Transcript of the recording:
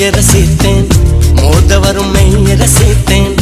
மெய்யரசித்தேன் மோத வரும் மெய்யரசித்தேன்